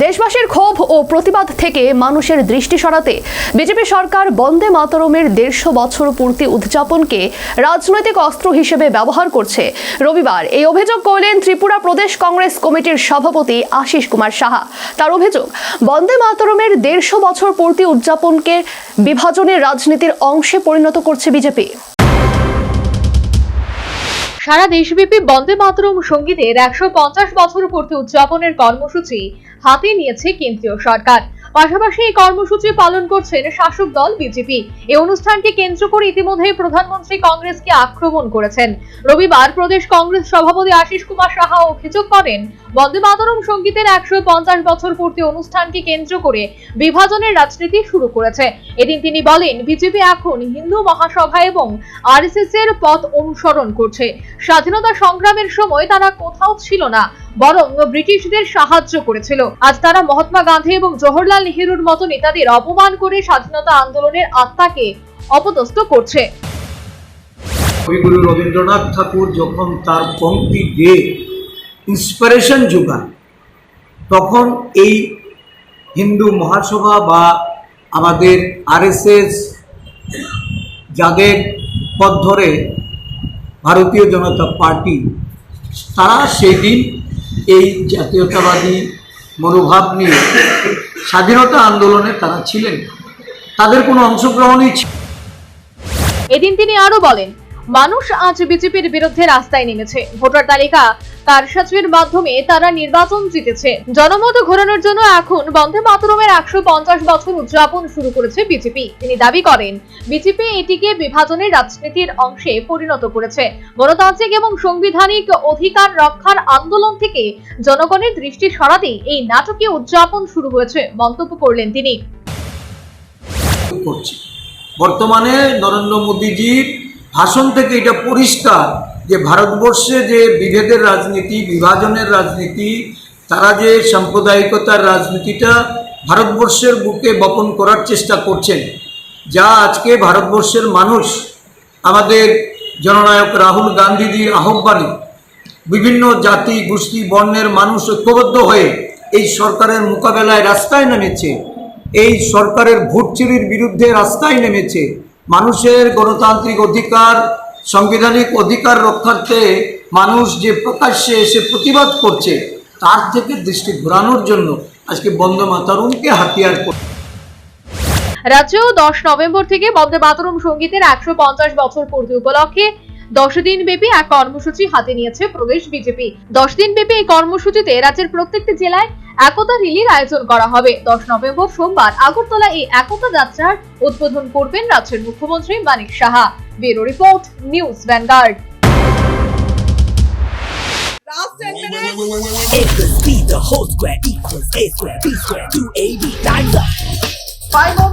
দেশবাসীর ক্ষোভ ও প্রতিবাদ থেকে মানুষের দৃষ্টি সরাতে বিজেপি সরকার বন্দে মাতরমের দেড়শো বছর পূর্তি উদযাপনকে রাজনৈতিক অস্ত্র হিসেবে ব্যবহার করছে। রবিবার এই অভিযোগ করলেন ত্রিপুরা প্রদেশ কংগ্রেস কমিটির সভাপতি আশিস কুমার সাহা। তার অভিযোগ, বন্দে মাতরমের দেড়শো বছর পূর্তি উদযাপনকে বিভাজনের রাজনীতির অংশে পরিণত করছে বিজেপি। সারা দেশব্যাপী বন্দে মাতরম সঙ্গীতের একশো পঞ্চাশ বছর পূর্তি উদযাপনের কর্মসূচি হাতে নিয়েছে কেন্দ্রীয় সরকার। পাশাপাশি এই কর্মসূচি পালন করছেন শাসক দল বিজেপি। এই অনুষ্ঠানকে কেন্দ্র করে ইতিমধ্যেই প্রধানমন্ত্রী কংগ্রেসকে আক্রমণ করেছেন। রবিবার প্রদেশ কংগ্রেস সভাপতি আশিস কুমার সাহা অভিযোগ করেন, বন্দে মাতরম সঙ্গীতের একশো পঞ্চাশ বছর পূর্তি অনুষ্ঠানকে কেন্দ্র করে বিভাজনের রাজনীতি শুরু করেছে। এদিন তিনি বলেন, বিজেপি এখন হিন্দু মহাসভা এবং আরএসএস এর পথ অনুসরণ করছে। স্বাধীনতা সংগ্রামের সময় তারা কোথাও ছিল না। বরং ব্রিটিশদের সাহায্য করেছিল। আজ তারা মহাত্মা গান্ধী এবং জওহরলাল নেহেরুর মতো নেতাদের অপমান করে স্বাধীনতা আন্দোলনের আত্মাকে অপদস্থ করছে। কবিগুরু রবীন্দ্রনাথ ঠাকুর যখন তার পঙ্ক্তি গেয়ে ইন্সপিরেশন যোগান তখন এই হিন্দু মহাসভা বা আমাদের আরএসএস যাদের পথ ধরে ভারতীয় জনতা পার্টি, তারা সেই দিন এই জাতীয়তাবাদী মনোভাব নিয়ে স্বাধীনতা আন্দোলনে তারা ছিলেন। তাদের কোনো অংশগ্রহণই ছিল এদিন তিনি আরও বলেন, মানুষ আজ বিজেপির বিরুদ্ধে রাস্তায় নেমেছে। ভোটার তালিকা কারসাজির মাধ্যমে তারা নির্বাচন জিতেছে। জনমত ঘোরানোর জন্য এখন বন্দে মাতরমের একশো পঞ্চাশ বছর উদযাপন শুরু করেছে বিজেপি। তিনি দাবি করেন, বিজেপি এটিকে বিভাজনের রাজনীতির অংশে পরিণত করেছে। গণতান্ত্রিক এবং সাংবিধানিক অধিকার রক্ষার আন্দোলন থেকে জনগণের দৃষ্টি সরাতেই এই নাটকীয় উদযাপন শুরু হয়েছে, মন্তব্য করলেন তিনি। বর্তমানে নরেন্দ্র মোদীজির ভাষণ থেকে এটা পরিষ্কার যে ভারতবর্ষে যে বিভেদের রাজনীতি, বিভাজনের রাজনীতি, তারা যে সাম্প্রদায়িকতার রাজনীতিটা ভারতবর্ষের বুকে বপন করার চেষ্টা করছেন, যা আজকে ভারতবর্ষের মানুষ, আমাদের জননায়ক রাহুল গান্ধীজির আহ্বানে বিভিন্ন জাতি, গোষ্ঠী, বর্ণের মানুষ ঐক্যবদ্ধ হয়ে এই সরকারের মোকাবেলায় রাস্তায় নেমেছে, এই সরকারের ভোট চুরির বিরুদ্ধে রাস্তায় নেমেছে, মানুষের গণতান্ত্রিক অধিকার সাংবিধানিক অধিকার রক্ষার্থে মানুষ যে প্রকাশ্যে এসে প্রতিবাদ করছে, তার থেকে দৃষ্টি ঘোরানোর জন্য আজকে বন্দে মাতারুমকে হাতিয়ার করছে রাজ্যেও দশ নভেম্বর থেকে বন্দে মাতরম সঙ্গীতের একশো পঞ্চাশ বছর পূর্তি উপলক্ষে দশ দিন ব্যাপী এক কর্মসূচি হাতে নিয়েছে প্রদেশ বিজেপি। দশ দিন ব্যাপী এই কর্মসূচিতে রাজ্যের প্রত্যেকটি জেলায় একতা রিলির আয়োজন করা হবে। দশ নভেম্বর সোমবার আগরতলা এই একতা যাত্রার উদ্বোধন করবেন রাজ্যের মুখ্যমন্ত্রী Manik Saha. Bureau report News Vanguard. Equals b the whole square equals a square b square 2ab times up. I've got